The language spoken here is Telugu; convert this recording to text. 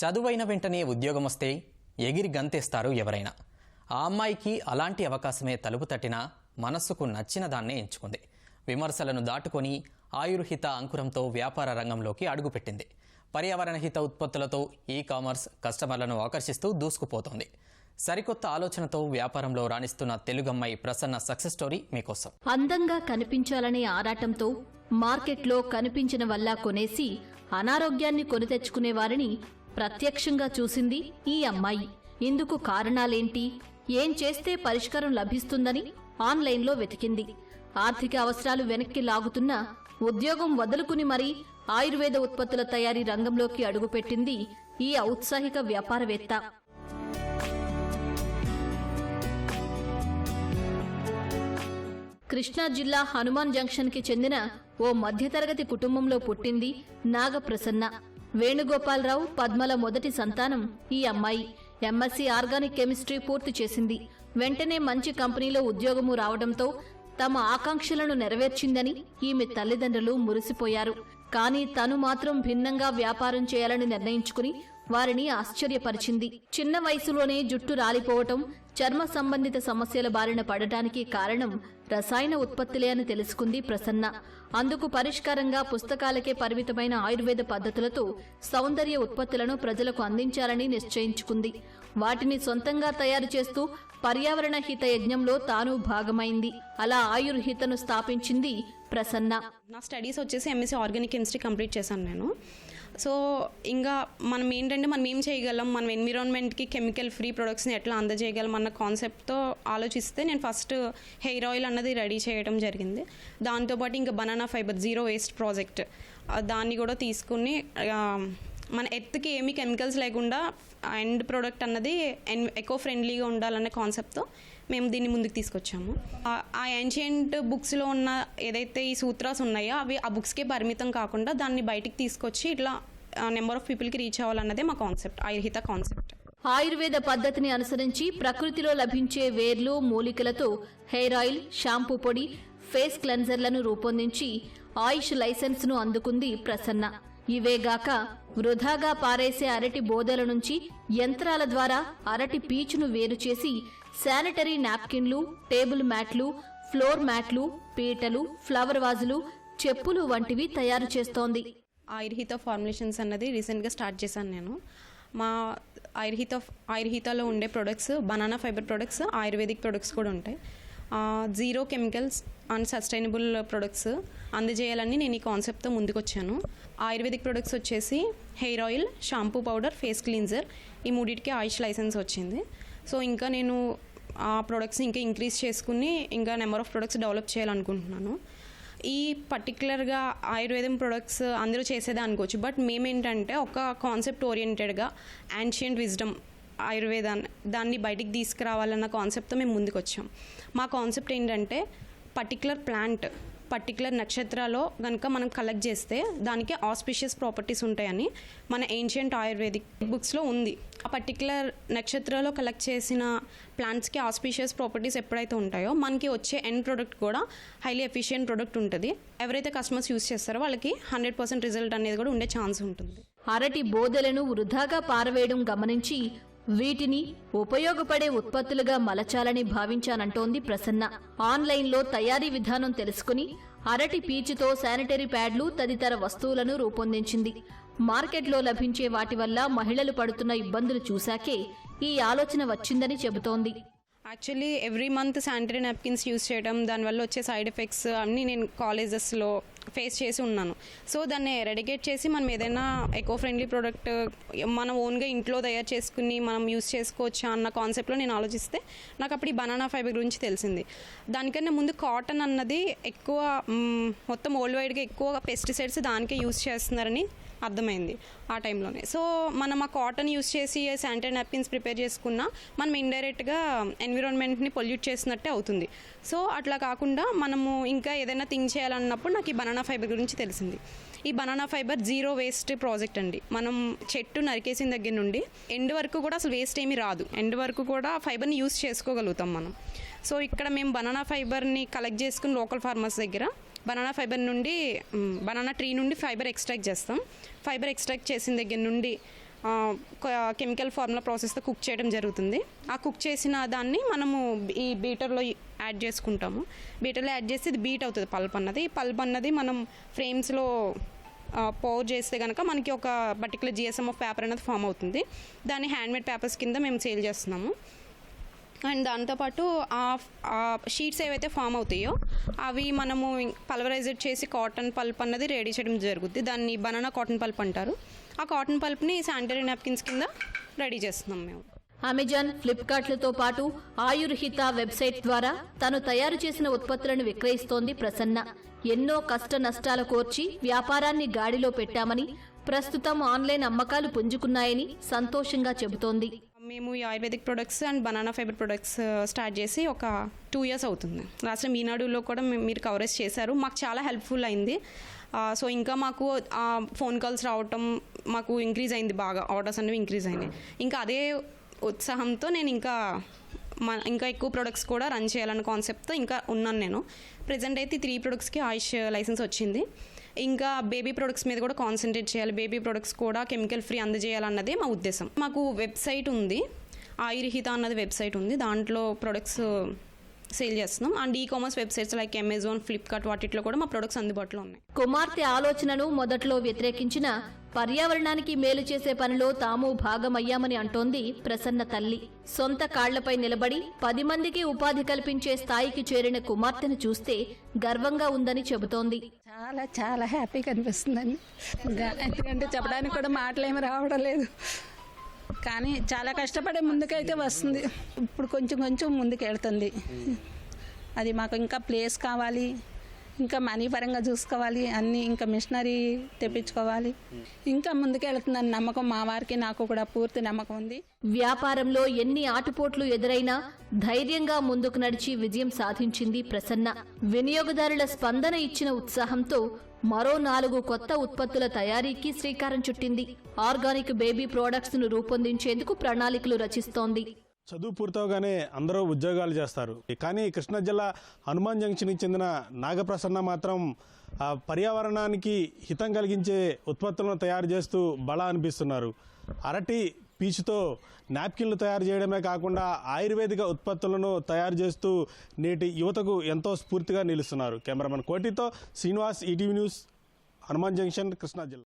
చదువైన వెంటనే ఉద్యోగం వస్తే ఎగిరి గంతేస్తారు ఎవరైనా. ఆ అమ్మాయికి అలాంటి అవకాశమే తలుపు తట్టినా మనస్సుకు నచ్చిన దాన్నే ఎంచుకుంది. విమర్శలను దాటుకొని ఆయుర్హిత అంకురంతో వ్యాపార రంగంలోకి అడుగుపెట్టింది. పర్యావరణ హిత ఉత్పత్తులతో ఈ కామర్స్ కస్టమర్లను ఆకర్షిస్తూ దూసుకుపోతోంది. సరికొత్త ఆలోచనతో వ్యాపారంలో రాణిస్తున్న తెలుగమ్మాయి ప్రసన్న సక్సెస్ స్టోరీ మీకోసం. అందంగా కనిపించాలనే ఆరాటంతో మార్కెట్లో కనిపించిన వల్ల కొనేసి అనారోగ్యాన్ని కొని తెచ్చుకునే వారిని ప్రత్యక్షంగా చూసింది ఈ అమ్మాయి. ఇందుకు కారణాలేంటి? ఏం చేస్తే పరిష్కారం లభిస్తుందని ఆన్లైన్లో వెతికింది. ఆర్థిక అవసరాలు వెనక్కి లాగుతున్న ఉద్యోగం వదులుకుని మరీ ఆయుర్వేద ఉత్పత్తుల తయారీ రంగంలోకి అడుగుపెట్టింది ఈ ఔత్సాహిక వ్యాపారవేత్త. కృష్ణా జిల్లా హనుమాన్ జంక్షన్కి చెందిన ఓ మధ్యతరగతి కుటుంబంలో పుట్టింది నాగప్రసన్న. వేణుగోపాలరావు పద్మల మొదటి సంతానం ఈ అమ్మాయి. ఎంఎస్సీ ఆర్గానిక్ కెమిస్ట్రీ పూర్తి చేసింది. వెంటనే మంచి కంపెనీలో ఉద్యోగము రావడంతో తమ ఆకాంక్షలను నెరవేర్చిందని ఈమె తల్లిదండ్రులు మురిసిపోయారు. కానీ తను మాత్రం భిన్నంగా వ్యాపారం చేయాలని నిర్ణయించుకుని వారిని ఆశ్చర్యపరిచింది. చిన్న వయసులోనే జుట్టు రాలిపోవటం చర్మ సంబంధిత సమస్యల బారిన పడటానికి కారణం రసాయన ఉత్పత్తులే అని తెలుసుకుంది ప్రసన్న. అందుకు పరిష్కారంగా పుస్తకాలకే పరిమితమైన ఆయుర్వేద పద్ధతులతో సౌందర్య ఉత్పత్తులను ప్రజలకు అందించాలని నిశ్చయించుకుంది. వాటిని సొంతంగా తయారు చేస్తూ పర్యావరణ హిత యజ్ఞంలో తాను భాగమైంది. అలా ఆయుర్హితను స్థాపించింది ప్రసన్న. నా స్టడీస్ వచ్చేసి ఎంఎస్సీ ఆర్గానిక్ కెమిస్ట్రీ కంప్లీట్ చేశాను నేను. సో ఇంకా మనం ఏంటంటే మనం ఏం చేయగలం? మనం ఎన్విరాన్మెంట్కి కెమికల్ ఫ్రీ ప్రొడక్ట్స్ని ఎట్లా అందజేయగలం అన్న కాన్సెప్ట్తో ఆలోచిస్తే నేను ఫస్ట్ హెయిర్ ఆయిల్ అన్నది రెడీ చేయడం జరిగింది. దాంతోపాటు ఇంకా banana fibre zero waste project. దాన్ని కూడా తీసుకుని మన ఎత్తుకి ఏమి కెమికల్స్ లేకుండా ఎండ్ ప్రోడక్ట్ అన్నది ఎన్ ఎకో ఫ్రెండ్లీగా ఉండాలనే కాన్సెప్ట్తో మేము దీన్ని ముందుకు తీసుకొచ్చాము. ఆ- ఏన్షియంట్ బుక్స్లో ఉన్న ఏదైతే ఈ సూత్రాస్ ఉన్నాయో అవి ఆ బుక్స్కే పరిమితం కాకుండా దాన్ని బయటికి తీసుకొచ్చి ఇట్లా నెంబర్ ఆఫ్ పీపుల్కి రీచ్ అవ్వాలన్నదే మా కాన్సెప్ట్ ఆయుర్హిత కాన్సెప్ట్ ఆయుర్వేద పద్ధతిని అనుసరించి ప్రకృతిలో లభించే వేర్లు మూలికలతో హెయిర్ ఆయిల్ షాంపూ పొడి ఫేస్ క్లెన్జర్లను రూపొందించి ఆయుష్ లైసెన్స్ను అందుకుంది ప్రసన్న. ఇవేగాక వృధాగా పారేసే అరటి బోదల నుంచి యంత్రాల ద్వారా అరటి పీచును వేరు చేసి శానిటరీ నాప్కిన్లు టేబుల్ మ్యాట్లు ఫ్లోర్ మ్యాట్లు పీటలు ఫ్లవర్ వాజులు చెప్పులు వంటివి తయారు చేస్తోంది. ఆయుర్హిత ఫార్ములేషన్స్ అన్నది రీసెంట్గా స్టార్ట్ చేశాను నేను. మా ఆయుర్హిత ఆయుర్హితలో ఉండే products banana fibre products ayurvedic products కూడా ఉంటాయి. Zero chemicals and sustainable products అందజేయాలని నేను ఈ కాన్సెప్ట్తో ముందుకొచ్చాను. ఆయుర్వేదిక్ ప్రొడక్ట్స్ వచ్చేసి hair oil shampoo powder face cleanser ఈ మూడింటికి ఆయుష్ లైసెన్స్ వచ్చింది. సో ఇంకా నేను ఆ ప్రొడక్ట్స్ ఇంకా ఇంక్రీజ్ చేసుకుని ఇంకా నెంబర్ ఆఫ్ ప్రొడక్ట్స్ డెవలప్ చేయాలనుకుంటున్నాను. ఈ పర్టికులర్గా ఆయుర్వేదం ప్రొడక్ట్స్ అందరూ చేసేదే అనుకోవచ్చు బట్ మేమేంటంటే ఒక కాన్సెప్ట్ ఓరియంటెడ్గా యాన్షియంట్ విజ్డమ్ ఆయుర్వేదాన్ని దాన్ని బయటికి తీసుకురావాలన్న కాన్సెప్ట్తో మేము ముందుకు వచ్చాం. మా కాన్సెప్ట్ ఏంటంటే పర్టికులర్ ప్లాంట్ పర్టికులర్ నక్షత్రాలో కనుక మనం కలెక్ట్ చేస్తే దానికి ఆస్పిషియస్ ప్రాపర్టీస్ ఉంటాయని మన ఏన్షియంట్ ఆయుర్వేదిక్ బుక్స్లో ఉంది. ఆ పర్టికులర్ నక్షత్రంలో కలెక్ట్ చేసిన ప్లాంట్స్కి ఆస్పిషియస్ ప్రాపర్టీస్ ఎప్పుడైతే ఉంటాయో మనకి వచ్చే ఎండ్ ప్రోడక్ట్ కూడా హైలీ ఎఫిషియెంట్ ప్రోడక్ట్ ఉంటుంది. ఎవరైతే కస్టమర్స్ యూస్ చేస్తారో వాళ్ళకి హండ్రెడ్ పర్సెంట్ రిజల్ట్ అనేది కూడా ఉండే ఛాన్స్ ఉంటుంది. అరటి బోదెలను వృధాగా పారవేయడం గమనించి వీటిని ఉపయోగపడే ఉత్పత్తులుగా మలచాలని భావించానంటోంది ప్రసన్న. ఆన్లైన్లో తయారీ విధానం తెలుసుకుని అరటి పీచుతో శానిటరీ ప్యాడ్లు తదితర వస్తువులను రూపొందించింది. మార్కెట్లో లభించే వాటి వల్ల మహిళలు పడుతున్న ఇబ్బందులు చూశాకే ఈ ఆలోచన వచ్చిందని చెబుతోంది. Actually every month sanitary napkins use చేయడం దానివల్ల వచ్చే సైడ్ ఎఫెక్ట్స్ అన్నీ నేను కాలేజెస్లో ఫేస్ చేసి ఉన్నాను. సో దాన్ని ఎరడికేట్ చేసి మనం ఏదైనా ఎకో ఫ్రెండ్లీ ప్రోడక్ట్ మనం ఓన్గా ఇంట్లో తయారు చేసుకుని మనం యూస్ చేసుకోవచ్చా అన్న కాన్సెప్ట్లో నేను ఆలోచిస్తే నాకు అప్పుడు ఈ బనానా ఫైబర్ గురించి తెలిసింది. దానికన్నా ముందు కాటన్ అన్నది ఎక్కువ మొత్తం వరల్డ్ వైడ్గా ఎక్కువ పెస్టిసైడ్స్ దానికే యూస్ చేస్తున్నారని అర్థమైంది ఆ టైంలోనే. సో మనం ఆ కాటన్ యూస్ చేసి శానిటరీ నాప్కిన్స్ ప్రిపేర్ చేసుకున్నా మనం ఇండైరెక్ట్గా ఎన్విరాన్మెంట్ని పొల్యూట్ చేసినట్టే అవుతుంది. సో అట్లా కాకుండా మనము ఇంకా ఏదైనా థింక్ చేయాలన్నప్పుడు నాకు ఈ బనానా ఫైబర్ గురించి తెలిసింది. ఈ banana fibre zero waste project అండి. మనం చెట్టు నరికేసిన దగ్గర నుండి ఎండ్ వరకు కూడా అసలు వేస్ట్ ఏమీ రాదు. ఎండ్ వరకు కూడా ఫైబర్ని యూస్ చేసుకోగలుగుతాం మనం. సో ఇక్కడ మేము బనానా ఫైబర్ని కలెక్ట్ చేసుకుని లోకల్ ఫార్మర్స్ దగ్గర బనానా ఫైబర్ నుండి బనానా ట్రీ నుండి ఫైబర్ ఎక్స్ట్రాక్ట్ చేస్తాం. ఫైబర్ ఎక్స్ట్రాక్ట్ చేసిన దగ్గర నుండి కెమికల్ ఫార్ములా ప్రాసెస్తో కుక్ చేయడం జరుగుతుంది. ఆ కుక్ చేసిన దాన్ని మనము ఈ బీటర్లో యాడ్ చేసుకుంటాము. బీటర్లో యాడ్ చేసి ఇది బీట్ అవుతుంది పల్ప్ అన్నది. ఈ పల్ప్ అన్నది మనం ఫ్రేమ్స్లో పోర్ చేస్తే కనుక మనకి ఒక పర్టికులర్ జిఎస్ఎం ఆఫ్ పేపర్ అనేది ఫామ్ అవుతుంది. దాన్ని హ్యాండ్మేడ్ పేపర్స్ కింద మేము సేల్ చేస్తున్నాము. అండ్ దాంతోపాటు ఆ షీట్స్ ఏవైతే ఫామ్ అవుతాయో అవి మనము పల్వరైజ్డ్ చేసి కాటన్ పల్ప్ అన్నది రెడీ చేయడం జరుగుద్ది. దాన్ని బనానా కాటన్ పల్ప్ అంటారు. ఆ కాటన్ పల్ప్ని శానిటరీ నాప్కిన్స్ కింద రెడీ చేస్తున్నాం మేము. అమెజాన్ ఫ్లిప్కార్ట్లతో పాటు ఆయుర్హిత వెబ్సైట్ ద్వారా తను తయారు చేసిన ఉత్పత్తులను విక్రయిస్తోంది ప్రసన్న. ఎన్నో కష్ట నష్టాల కోర్చి వ్యాపారాన్ని గాడిలో పెట్టామని ప్రస్తుతం ఆన్లైన్ అమ్మకాలు పుంజుకున్నాయని సంతోషంగా చెబుతోంది. మేము ఈ ayurvedic products and banana fibre products start చేసి ఒక టూ ఇయర్స్ అవుతుంది. లాస్ట్ టైం ఈనాడులో కూడా మీరు కవరేజ్ చేశారు. మాకు చాలా హెల్ప్ఫుల్ అయింది. Uh, సో ఇంకా మాకు uh, ఫోన్ కాల్స్ రావటం మాకు ఇంక్రీజ్ అయింది బాగా. ఆర్డర్స్ అనేవి ఇంక్రీజ్ అయినాయి. ఇంకా అదే ఉత్సాహంతో నేను ఇంకా మన ఇంకా ఎక్కువ ప్రొడక్ట్స్ కూడా రన్ చేయాలన్న కాన్సెప్ట్తో ఇంకా ఉన్నాను నేను. ప్రజెంట్ అయితే త్రీ ప్రొడక్ట్స్కి ఆయుష్ లైసెన్స్ వచ్చింది. ఇంకా బేబీ ప్రొడక్ట్స్ మీద కూడా కాన్సన్ట్రేట్ చేయాలి. బేబీ ప్రొడక్ట్స్ కూడా కెమికల్ ఫ్రీ అందజేయాలన్నదే మా ఉద్దేశం. మాకు వెబ్సైట్ ఉంది. ఆయుర్హిత అన్నది వెబ్సైట్ ఉంది. దాంట్లో ప్రొడక్ట్స్ సేల్ చేస్తున్నాం. And e-commerce websites like Amazon Flipkart వాటిలో కూడా మా ప్రొడక్ట్స్ అందుబాటులో ఉన్నాయి. కుమార్తె ఆలోచనను మొదట్లో వ్యతిరేకించిన పర్యావరణానికి మేలు చేసే పనిలో తాము భాగమయ్యామని అంటోంది ప్రసన్న తల్లి. సొంత కాళ్ళపై నిలబడి పది మందికి ఉపాధి కల్పించే స్థాయికి చేరిన కుమార్తెను చూస్తే గర్వంగా ఉందని చెబుతోంది. చాలా చాలా హ్యాపీగా అనిపిస్తుందండి. ఎందుకంటే చెప్పడానికి కూడా మాటలేమి రావడం లేదు. కానీ చాలా కష్టపడే ముందుకైతే వస్తుంది. ఇప్పుడు కొంచెం కొంచెం ముందుకు వెళ్తుంది అది మాకు ఇంకా ప్లేస్ కావాలి. ఇంకా మనీ పరంగా చూసుకోవాలి అన్నీ ఇంకా మిషనరీ తెప్పించుకోవాలి. ఇంకా ముందుకెళ్తుందని నమ్మకం మా వారికి నాకు కూడా పూర్తి నమ్మకం ఉంది. వ్యాపారంలో ఎన్ని ఆటుపోట్లు ఎదురైనా ధైర్యంగా ముందుకు నడిచి విజయం సాధించింది ప్రసన్న. వినియోగదారుల స్పందన ఇచ్చిన ఉత్సాహంతో మరో నాలుగు కొత్త ఉత్పత్తుల తయారీకి శ్రీకారం చుట్టింది. ఆర్గానిక్ బేబీ ప్రోడక్ట్స్ను రూపొందించేందుకు ప్రణాళికలు రచిస్తోంది. చదువు పూర్తవగానే అందరూ ఉద్యోగాలు చేస్తారు. కానీ కృష్ణా జిల్లా హనుమాన్ జంక్షన్కి చెందిన నాగప్రసన్న మాత్రం పర్యావరణానికి హితం కలిగించే ఉత్పత్తులను తయారు చేస్తూ బలా అనిపిస్తున్నారు. అరటి పీచుతో నాప్కిన్లు తయారు చేయడమే కాకుండా ఆయుర్వేదిక ఉత్పత్తులను తయారు చేస్తూ నేటి యువతకు ఎంతో స్ఫూర్తిగా నిలుస్తున్నారు. కెమెరామెన్ కోటితో శ్రీనివాస్ ఈటీవీ న్యూస్ హనుమాన్ జంక్షన్ కృష్ణా జిల్లా.